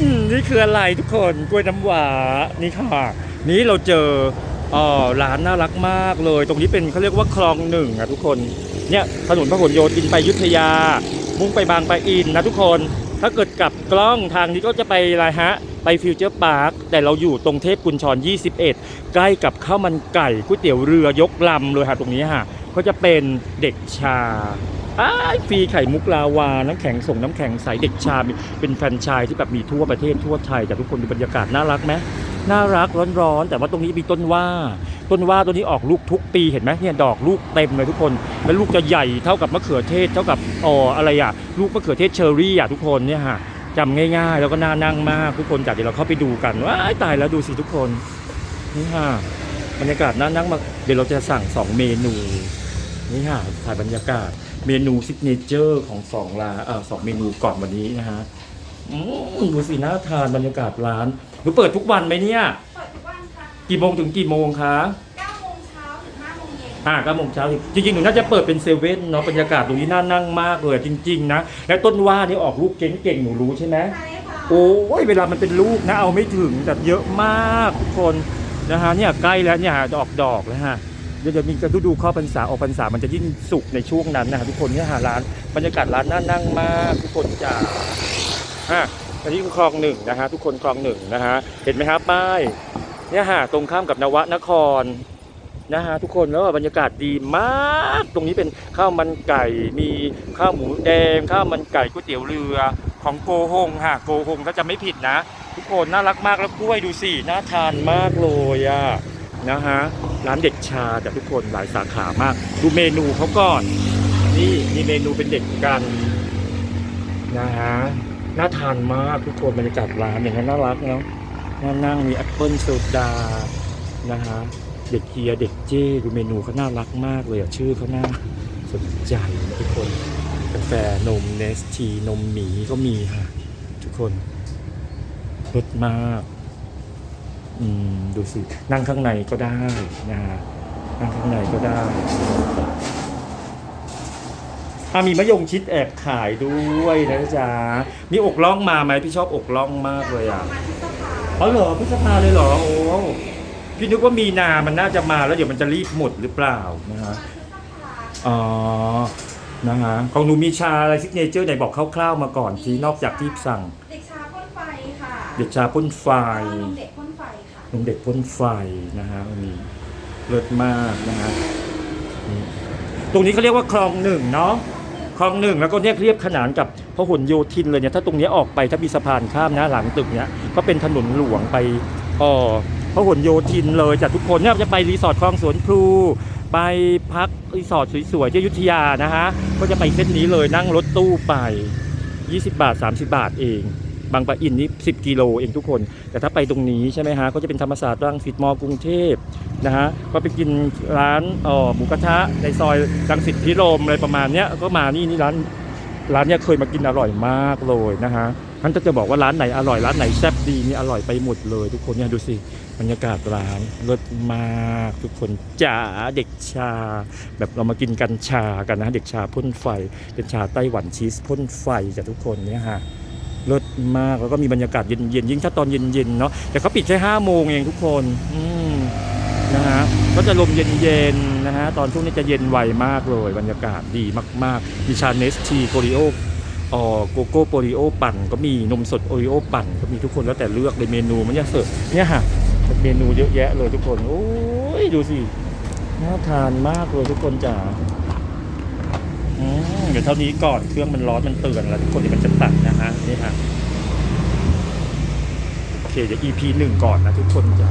นนี่คืออะไรทุกคนกล้วยน้ำหวานี่ค่ะ นี้เราเจอออร้านน่ารักมากเลย ตรงนี้เป็นเขาเรียกว่าคลองหนึ่งอะทุกคนเนี่ยถนนพหลโยธินไปยุทธยา มุ่งไปบางปะอินนะทุกคนถ้าเกิดกลับกล้องทางนี้ก็จะไปอะไรฮะ ไปฟิวเจอร์พาร์คแต่เราอยู่ตรงเทพกุญชร 21 ใกล้กับข้าวมันไก่ก๋วยเตี๋ยวเรือยกลำเลยค่ะตรงนี้ฮะ ก็จะเป็นเด็กชาฟรีไข่มุกลาวา น้ำแข็งส่งน้ำแข็งใสเด็กชา เป็นแฟรนไชส์ที่แบบมีทั่วประเทศทั่วไทยแต่ทุกคนดูบรรยากาศน่ารักไหมน่ารักร้อนๆ แต่ว่าตรงนี้มีต้นว่า ต้นว่าตัวนี้ออกลูกทุกปีเห็นไหมเนี่ยดอกลูกเต็มเลยทุกคน แล้วลูกจะใหญ่เท่ากับมะเขือเทศเท่ากับอ๋ออะไรอะลูกมะเขือเทศเชอร์รี่อะทุกคนเนี่ยฮะจำง่ายๆ แล้วก็น่านั่งมากทุกคนจากเดี๋ยวเราเข้าไปดูกันว้าตายแล้วดูสิทุกคนนี่ฮะบรรยากาศน่านั่งมากเดี๋ยวเราจะสั่งสองเมนู นี่ฮะถ่ายบรรยากาศ เมนูซิกเนเจอร์ของสองร้านเออสองเมนูก่อนวันนี้นะฮะอืมดูสิน่าทานบรรยากาศร้านหนูเปิดทุกวันไหมเนี่ย เปิดทุกวันค่ะกี่โมงถึงกี่โมงคะ9โมงเช้าถึง5โมงเย็นอ่าเก้าโมงเช้าจริงๆหนูน่าจะเปิดเป็นเซเว่นเนาะบรรยากาศตรงนี้น่านั่งมากเลยจริง ๆ นะ และต้นว่านี่ออกลูกเก่งๆหนูรู้ใช่ไหม ใช่ค่ะโอ้ยเวลามันเป็นลูกนะเอาไม่ถึงแต่เยอะมากทุกคนนะฮะเนี่ยใกล้แล้วเนี่ยจะออกดอกแล้วฮะ เดี๋ยวจะมีกระดูดูเข้าพรรษาออกพรรษามันจะยิ่งสุกในช่วงนั้นนะฮะทุกคนเนี่ยหาร้านบรรยากาศร้านน่านั่งมากทุกคนจ้าฮะอันนี้คือคลองหนึ่งนะฮะทุกคนคลองหนึ่งนะฮะเห็นไหมครับป้ายเนี่ยฮะตรงข้ามกับนวนครนะฮะทุกคนแล้วบรรยากาศดีมาก ตรงนี้เป็นข้าวมันไก่ มีข้าวหมูแดงข้าวมันไก่ก๋วยเตี๋ยวเรือของโกฮงฮะโกฮงถ้าจะไม่ผิดนะ ทุกคนน่ารักมากแล้วกล้วยดูสิน่าทานมากเลยอะ นะฮะร้านเด็กชาแต่ทุกคนหลายสาขามาก ดูเมนูเขาก่อน นี่มีเมนูเป็นเด็กกันนะฮะน่าทานมากทุกคนบรรยากาศร้านอย่างนั้นน่ารักเนาะน่านั่งมีแอปเปิลโซดานะฮะเด็กเกียร์เด็กเจ้ดูเมนูเขาน่ารักมากเลยอะชื่อเขาน่าสนใจทุกคนกาแฟนมเนสทีนมหมีก็มีค่ะ ทุกคนรสมาก อืมดูสิ นั่งข้างในก็ได้นะฮะนั่งข้างในก็ได้อะมีมะยงชิดแอบขายด้วยนะจ๊ะมีอกล่องมาไหมพี่ชอบอกล่องมากเลยอะมาที่สภาอ๋อเหรอพฤษภาเลยเหรอโอ้พี่นึกว่ามีนา มันน่าจะมาแล้วเดี๋ยวมันจะรีบหมดหรือเปล่านะฮะมาที่สภาอ๋อนะฮะของหนูมีชาอะไรซิกเนเจอร์ไหนบอกคร่าวๆมาก่อนทีนอกจากที่สั่ง เด็กชาพ่นไฟค่ะ เด็กชาพ่นไฟแล้วก็ นมเด็กพ่นไฟค่ะนมเด็กพ่นไฟนะฮะมีเลิศมากนะฮะตรงนี้เขาเรียกว่าคลองหนึ่งเนาะคลองหนึ่งแล้วก็เนี่ยเรียบขนานกับพหลโยธินเลยเนี่ยถ้าตรงนี้ออกไปถ้ามีสะพานข้ามนะหลังตึกเนี้ยก็เป็นถนนหลวงไปอ๋อพหลโยธินเลยจากทุกคนเนี่ยจะไปรีสอร์ทคลองสวนพลูไปพักรีสอร์ทสวยๆที่อยุธยานะฮะก็จะไปเส้นนี้เลยนั่งรถตู้ไป 20 บาท 30 บาทเอง บางปะอินนี่10 กิโลเองทุกคน แต่ถ้าไปตรงนี้ใช่ไหมฮะก็จะเป็นธรรมศาสตร์รังสิตมอกรุงเทพนะฮะก็ไปกินร้านเอ่อหมูกระทะในซอยรังสิตพิรมอะไรประมาณเนี้ยก็มานี่นี่ร้านร้านเนี้ยเคยมากินอร่อยมากเลยนะฮะท่านก็จะบอกว่าร้านไหนอร่อยร้านไหนแซ่บดีนี่อร่อยไปหมดเลย ทุกคนเนี่ยดูสิบรรยากาศร้านเลิศมากทุกคนจ๋าเด็กชา แบบเรามากินกันชากันนะเด็กชาพ่นไฟเป็นชาไต้หวันชีสพ่นไฟจากทุกคนเนี่ยฮะ เลิศมากแล้วก็มีบรรยากาศเย็นๆยิ่งถ้าตอนเย็นๆเนาะแต่เขาปิดแค่ห้าโมงเองทุกคนอืมนะฮะก็จะลมเย็นๆนะฮะตอนช่วงนี้จะเย็นไวมากเลย บรรยากาศดีมากๆมีชาเนสทีโกริโออ๋อโกโก้โปริโอปั่นก็มีนมสดโอริโอปั่นก็มีทุกคนแล้วแต่เลือกเลยเมนูมันจะเสิร์ฟเนี่ยฮะเมนูเยอะแยะเลยทุกคนโอ้ยดูสิน่าทานมากเลยทุกคนจ๋าอืม เดี๋ยวเท่านี้ก่อนเครื่องมันร้อนมันเตือนแล้วทุกคนเดี๋ยวมันจะตัดนะฮะนี่ฮะโอเคเดี๋ยว EP หนึ่งก่อนนะทุกคนจะ